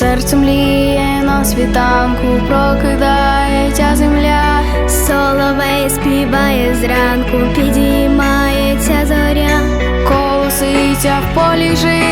серце мліє на світанку, прокидається земля, соловей співає зранку, підіймається зоря, колоситься в полі життя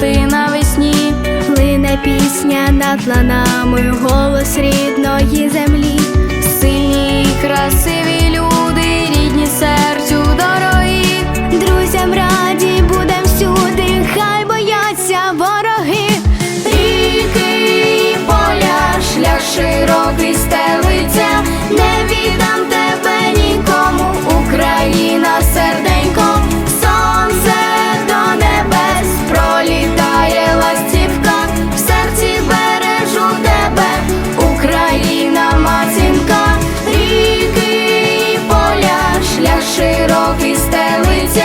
запах навесні. Плине пісня над ланами, голос рідної землі. Сильні й красиві люди, рідні серцю дорогі. Друзям раді будем всюди, хай бояться вороги. Ріки і поля, шлях широкий стелиться, не віддам широкий стелиться,